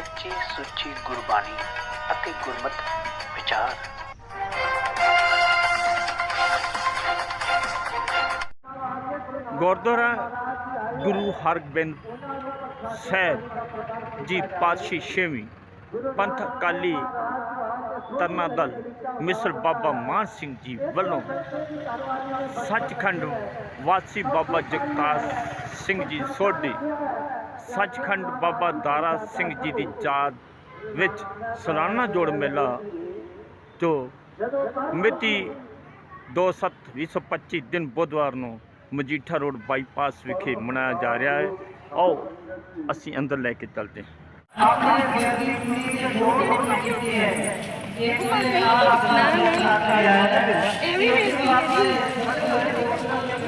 ਸੁੱਚੀ ਗੁਰਬਾਣੀ ਅਤੇ ਗੁਰਮਤ ਵਿਚਾਰ। ਗੁਰਦੁਆਰਾ ਗੁਰੂ ਹਰਗੋਬਿੰਦ ਸਾਹਿਬ ਜੀ ਪਾਤਸ਼ਾਹੀ ਛੇਵੀਂ ਪੰਥ ਅਕਾਲੀ ਤਰਨਾ ਦਲ ਮਿਸਰ ਬਾਬਾ ਮਾਨ ਸਿੰਘ ਜੀ ਵੱਲੋਂ ਸੱਚਖੰਡ ਵਾਸੀ ਬਾਬਾ ਜਗਤਾਰ ਸਿੰਘ ਜੀ ਸੋਢੀ। ਸੱਚਖੰਡ ਬਾਬਾ ਦਾਰਾ ਸਿੰਘ ਜੀ ਦੀ ਯਾਦ ਵਿੱਚ ਸਾਲਾਨਾ ਜੋੜ ਮੇਲਾ ਜੋ ਮਿਤੀ 2/7/2025 ਦਿਨ ਬੁੱਧਵਾਰ ਨੂੰ ਮਜੀਠਾ ਰੋਡ ਬਾਈਪਾਸ ਵਿਖੇ ਮਨਾਇਆ ਜਾ ਰਿਹਾ ਹੈ। ਆਓ, ਅਸੀਂ ਅੰਦਰ ਲੈ ਕੇ ਚੱਲਦੇ ਹਾਂ। ਇਹ ਵੀ ਬੇਇੱਜ਼ਤੀ ਹੈ ਜੀ। ਦੂਜਾ ਸਤਿਕਾਰ ਸੀ ਸਦਾ ਤੀਜਾ ਜੋ ਸੀ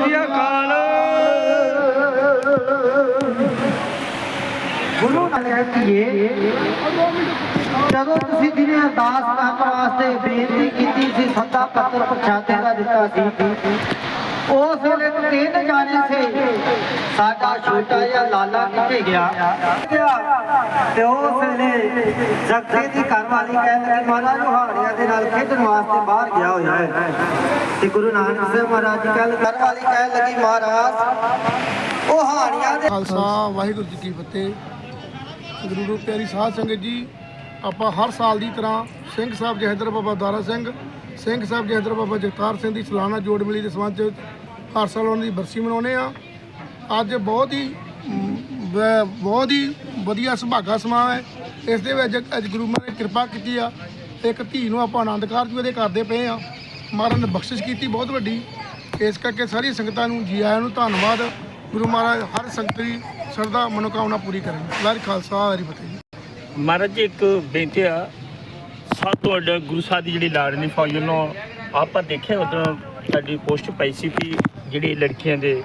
ਸ੍ਰੀ ਅਕਾਲ। ਗੁਰੂ ਨਾਨਕ ਕੀਏ ਜਦੋਂ ਤੁਸੀਂ ਦਿਨੇ ਅਰਦਾਸ ਕਰਨ ਵਾਸਤੇ ਬੇਨਤੀ ਕੀਤੀ ਸੀ ਸੱਤਾ ਪੱਤਰ ਪ੍ਰਸ਼ਾਦੇ ਦਾ ਦਿੱਤਾ ਸੀ ਉਸ ਵੇਲੇ ਤਿੰਨ ਜਾਣੇ ਸੀ ਸਾਡਾ ਛੋਟਾ ਜਿਹਾ ਲਾਲਾ ਕਿੱਥੇ ਗਿਆ? ਤੇ ਉਸ ਵੇਲੇ ਜਗਤੇ ਦੀ ਘਰਵਾਲੀ ਕਹਿਣ ਲੱਗੀ ਮਹਾਰਾਜ ਹਾੜੀਆਂ ਦੇ ਨਾਲ ਖੇਡਣ ਵਾਸਤੇ ਬਾਹਰ ਗਿਆ ਹੋਇਆ ਹੈ। ਤੇ ਗੁਰੂ ਨਾਨਕ ਸਾਹਿਬ ਮਹਾਰਾਜ ਦੀ ਘਰਵਾਲੀ ਕਹਿਣ ਲੱਗੀ, ਮਹਾਰਾਜ, ਉਹ ਹਾੜੀਆਂ ਦੇ ਖਾਲਸਾ, ਵਾਹਿਗੁਰੂ ਜੀ ਕੀ ਫਤਿਹ। ਗੁਰੂ ਪਿਆਰੀ ਸਾਧ ਸੰਗਤ ਜੀ, ਆਪਾਂ ਹਰ ਸਾਲ ਦੀ ਤਰ੍ਹਾਂ ਸਿੰਘ ਸਾਹਿਬ ਜਹਦਰ ਬਾਬਾ ਦਾਰਾ ਸਿੰਘ ਸਿੰਘ ਸਾਹਿਬ ਜਹਦਰ ਬਾਬਾ ਜਗਤਾਰ ਸਿੰਘ ਦੀ ਸਾਲਾਨਾ ਜੋੜ ਮੇਲੇ ਦੇ ਸੰਬੰਧ 'ਚ ਹਰ ਸਾਲ ਉਹਨਾਂ ਦੀ ਬਰਸੀ ਮਨਾਉਂਦੇ ਆ ਅੱਜ ਬਹੁਤ ਹੀ ਮ, ਬਹੁਤ ਹੀ ਵਧੀਆ ਸੁਭਾਗਾ ਸਮਾਂ ਹੈ। ਇਸ ਦੇ ਵਿੱਚ ਅੱਜ ਗੁਰੂ ਮਹਾਰਾਜ ਨੇ ਕਿਰਪਾ ਕੀਤੀ ਆ ਇੱਕ ਧੀ ਨੂੰ ਆਪਾਂ ਆਨੰਦ ਕਾਰਜ ਉਹਦੇ ਕਰਦੇ ਪਏ ਆ। ਮਹਾਰਾਜ ਨੇ ਬਖਸ਼ਿਸ਼ ਕੀਤੀ ਬਹੁਤ ਵੱਡੀ। ਇਸ ਕਰਕੇ ਸਾਰੀ ਸੰਗਤਾਂ ਨੂੰ ਜੀ ਆਇਆਂ ਨੂੰ ਧੰਨਵਾਦ। ਗੁਰੂ ਮਹਾਰਾਜ ਹਰ ਸੰਗਤ ਦੀ ਸਰਦਾ ਮਨੋਕਾਮਨਾ ਪੂਰੀ ਕਰਨ। ਵਾਹਿਗੁਰੂ ਖਾਲਸਾ ਵਾਹਿਗੁਰੂ ਫਤਿਹ। ਮਹਾਰਾਜ ਜੀ ਇੱਕ ਬੇਨਤੀ ਆ। ਸਭ ਤੋਂ ਵੱਡਾ ਗੁਰੂ ਸਾਹਿਬ ਦੀ ਜਿਹੜੀ ਲਾੜਨੀ ਫੌਜ ਨੂੰ ਆਪਾਂ ਦੇਖਿਆ ਉਦੋਂ ਸਾਡੀ ਪੋਸਟ ਪਾਈ ਸੀ ਵੀ ਜਿਹੜੀ ਲੜਕੀਆਂ ਦੇ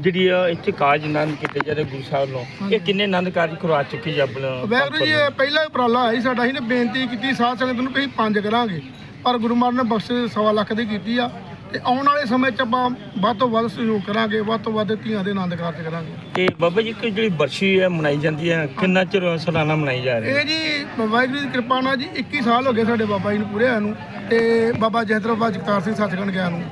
ਜਿਹੜੀ ਆ ਇੱਥੇ ਕਾਜ ਆਨੰਦ ਕੀਤੇ ਜਾਂਦੇ ਗੁਰੂ ਸਾਹਿਬ ਨੂੰ ਇਹ ਕਿੰਨੇ ਆਨੰਦ ਕਾਰਜ ਕਰਵਾ ਚੁੱਕੇ ਜੀ ਆਪਣਾ ਵਾਹਿਗੁਰੂ ਜੀ ਇਹ ਪਹਿਲਾ ਉਪਰਾਲਾ ਹੈ ਸਾਡਾ ਹੀ ਨੇ ਬੇਨਤੀ ਕੀਤੀ ਸਾਧ ਸੰਗਤ ਨੂੰ ਕਿ ਅਸੀਂ ਪੰਜ ਕਰਾਂਗੇ। ਪਰ ਗੁਰੂ ਮਹਾਰਾਜ ਨੇ ਬਖਸ਼ਿਸ਼ ਸਵਾ ਲੱਖ ਦੀ ਕੀਤੀ ਆ ਤੇ ਆਉਣ ਵਾਲੇ ਸਮੇਂ 'ਚ ਆਪਾਂ ਵੱਧ ਤੋਂ ਵੱਧ ਸਹਿਯੋਗ ਕਰਾਂਗੇ ਵੱਧ ਤੋਂ ਵੱਧ ਧੀਆਂ ਦੇ ਆਨੰਦ ਕਾਰਜ ਕਰਾਂਗੇ। ਤੇ ਬਾਬਾ ਜੀ ਕਿ ਜਿਹੜੀ ਬਰਸ਼ੀ ਹੈ ਮਨਾਈ ਜਾਂਦੀ ਹੈ ਕਿੰਨਾ ਚਿਰ ਸਾਲਾਨਾ ਮਨਾਈ ਜਾ ਰਹੀ ਹੈ? ਇਹ ਜੀ ਵਾਹਿਗੁਰੂ ਦੀ ਕਿਰਪਾ ਨਾਲ ਜੀ 21 ਸਾਲ ਹੋ ਗਏ ਸਾਡੇ ਬਾਬਾ ਜੀ ਨੂੰ ਪੂਰੇ ਹੋਇਆ ਨੂੰ ਤੇ ਬਾਬਾ ਜਹਦਰ ਬਾਬਾ ਜਗਤਾਰ ਸਿੰਘ ਸੱਚਖੰਡ ਗਿਆ ਨੂੰ।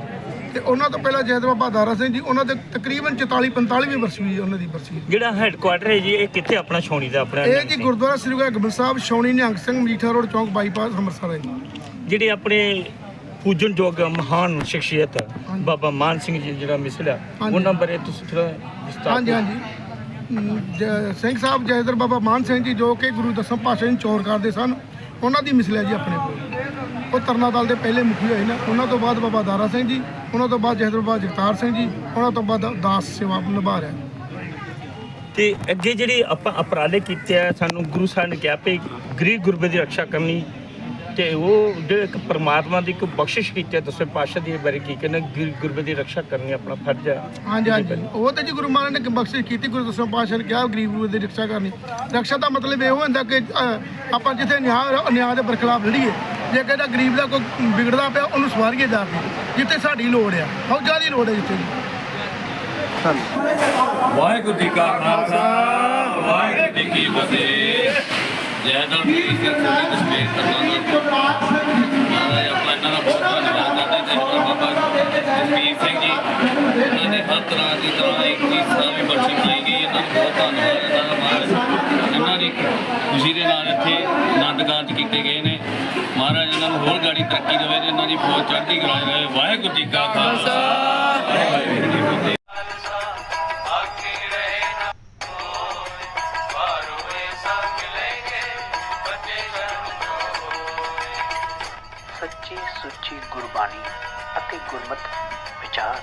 ਤੇ ਉਹਨਾਂ ਤੋਂ ਪਹਿਲਾਂ ਜਹਦਰ ਬਾਬਾ ਦਾਰਾ ਸਿੰਘ ਜੀ ਉਹਨਾਂ ਦੇ ਤਕਰੀਬਨ 44 45ਵੀਂ ਬਰਸੀ ਹੋਈ ਉਹਨਾਂ ਦੀ ਬਰਸੀ ਜਿਹੜਾ ਹੈੱਡਕੁਆਟਰ ਹੈ ਜੀ ਇਹ ਕਿੱਥੇ ਆਪਣਾ ਛਾਉਣੀ ਦਾ ਆਪਣਾ ਇਹ ਜੀ ਗੁਰਦੁਆਰਾ ਸ੍ਰੀ ਗੁਰੂ ਹਰਗੋਬਿੰਦ ਸਾਹਿਬ ਸ਼ੌਣੀ ਨਿਹੰਗ ਸਿੰਘ ਮਜੀਠਾ ਰੋਡ ਚੌਂਕ ਬਾਈਪਾਸ ਅੰਮ੍ਰਿਤਸਰ ਹੈ ਜੀ। ਜਿਹੜੇ ਆਪਣੇ ਪੂਜਨਯੋਗ ਮਹਾਨ ਸ਼ਖਸੀਅਤ ਬਾਬਾ ਮਾਨ ਸਿੰਘ ਜੀ ਜਿਹੜਾ ਮਿਸਲਾ। ਉਹਨਾਂ ਬਾਰੇ ਤੁਸੀਂ ਥੋੜਾ ਵਿਸਤਾਰ ਹਾਂਜੀ ਹਾਂਜੀ। ਜ- ਸਿੰਘ ਸਾਹਿਬ ਜੈਦਰ ਬਾਬਾ ਮਾਨ ਸਿੰਘ ਜੀ ਜੋ ਕਿ ਗੁਰੂ ਦਸਮ ਪਾਤਸ਼ਾਹ ਨੂੰ ਚੋਰ ਕਰਦੇ ਸਨ ਉਹਨਾਂ ਦੀ ਮਿਸਲ ਹੈ ਜੀ ਆਪਣੇ ਕੋਲ। ਉਹ ਤਰਨਾ ਦਲ ਦੇ ਪਹਿਲੇ ਮੁਖੀ ਹੋਏ ਨੇ। ਉਹਨਾਂ ਤੋਂ ਬਾਅਦ ਬਾਬਾ ਦਾਰਾ ਸਿੰਘ ਜੀ ਉਹਨਾਂ ਤੋਂ ਬਾਅਦ ਜੈਦਰ ਬਾਬਾ ਜਗਤਾਰ ਸਿੰਘ ਜੀ ਉਹਨਾਂ ਤੋਂ ਬਾਅਦ ਦਾਸ ਸੇਵਾ ਨਿਭਾ ਰਿਹਾ। ਤੇ ਅੱਗੇ ਜਿਹੜੇ ਆਪਾਂ ਅਪਰਾਲੇ ਕੀਤੇ ਆ ਸਾਨੂੰ ਗੁਰੂ ਸਾਹਿਬ ਨੇ ਕਿਹਾ ਵੀ ਗਰੀਬ ਗੁਰਬੇ ਦੀ ਰੱਖਿਆ ਕਰਨੀ ਤੇ ਉਹ ਜਿਹੜੇ ਇੱਕ ਪਰਮਾਤਮਾ ਦੀ ਇੱਕ ਬਖਸ਼ਿਸ਼ ਕੀਤੀ ਹੈ ਦਸਵੇਂ ਪਾਤਸ਼ਾਹ ਦੀ ਬਾਰੇ ਕੀ ਕਹਿੰਦੇ ਗਰੀਬ ਗੁਰਬੇ ਦੀ ਰੱਖਿਆ ਕਰਨੀ ਆਪਣਾ ਫਰਜ਼ ਹੈ ਹਾਂਜੀ ਹਾਂਜੀ। ਉਹ ਤੇ ਜੀ ਗੁਰੂ ਮਹਾਰਾਜ ਨੇ ਬਖਸ਼ਿਸ਼ ਕੀਤੀ ਗੁਰੂ ਦਸਮ ਪਾਤਸ਼ਾਹ ਨੇ ਕਿਹਾ ਗਰੀਬ ਗੁਰੂ ਦੀ ਰੱਖਿਆ ਕਰਨੀ। ਰੱਖਿਆ ਦਾ ਮਤਲਬ ਇਹ ਹੁੰਦਾ ਕਿ ਆਪਾਂ ਜਿੱਥੇ ਨਿਆਂ ਨਿਆਂ ਦੇ ਬਰਖਲਾਫ ਲੜੀਏ ਜੇ ਕਿਹੜਾ ਗਰੀਬ ਦਾ ਕੋਈ ਵਿਗੜਦਾ ਪਿਆ ਉਹਨੂੰ ਸਵਾਰੀਏ ਜਾ ਕੇ ਜਿੱਥੇ ਸਾਡੀ ਲੋੜ ਆ। ਫੌਜਾਂ ਦੀ ਲੋੜ ਹੈ ਜਿੱਥੇ ਵਾਹਿਗੁਰੂ ਜੀ ਕਾ ਖਾਲਸਾ ਵਾਹਿਗੁਰੂ ਜੀ ਕੀ ਫਤਿਹ। ਜੈ ਜੀ ਸਿੰਘ ਜੀ ਦੇ ਸਪੇਸ ਕਰਨਾ ਆਪਣਾ ਇਹਨਾਂ ਦਾ ਬਹੁਤ ਧੰਨਵਾਦ ਕਰਦੇ ਤੇ ਬਾਬਾ ਜਸਵੀਰ ਸਿੰਘ ਜੀ। ਉਹਨਾਂ ਨੇ ਹਰ ਤਰ੍ਹਾਂ ਦੀ ਤਰ੍ਹਾਂ ਇੱਕ ਚੀਜ਼ ਸਾਰੀ ਬਖਸ਼ੀ ਬਣਾਈ ਗਈ। ਇਹਨਾਂ ਦਾ ਬਹੁਤ ਧੰਨਵਾਦ। ਇਹਨਾਂ ਦਾ ਮਹਾਰਾਜ ਇਹਨਾਂ ਦੀ ਖੁਸ਼ੀ ਦੇ ਨਾਲ ਇੱਥੇ ਆਨੰਦ ਕੀਤੇ ਗਏ ਨੇ। ਮਹਾਰਾਜ ਇਹਨਾਂ ਨੂੰ ਹੋਰ ਗਾੜੀ ਤਰੱਕੀ ਦੇਵੇ ਤੇ ਇਹਨਾਂ ਦੀ ਫੌਜ ਚੜ੍ਹਦੀ ਕਲਾ ਰਹੇ। ਵਾਹਿਗੁਰੂ ਜੀ ਕਾ ਖਾਲਸਾ। ਵਾਹਿਗੁਰੂ ਜੀ ਕੀ ਫਤਿਹ ਸੱਚੀ ਸੁੱਚੀ ਗੁਰਬਾਣੀ ਅਤੇ ਗੁਰਮਤਿ ਵਿਚਾਰ।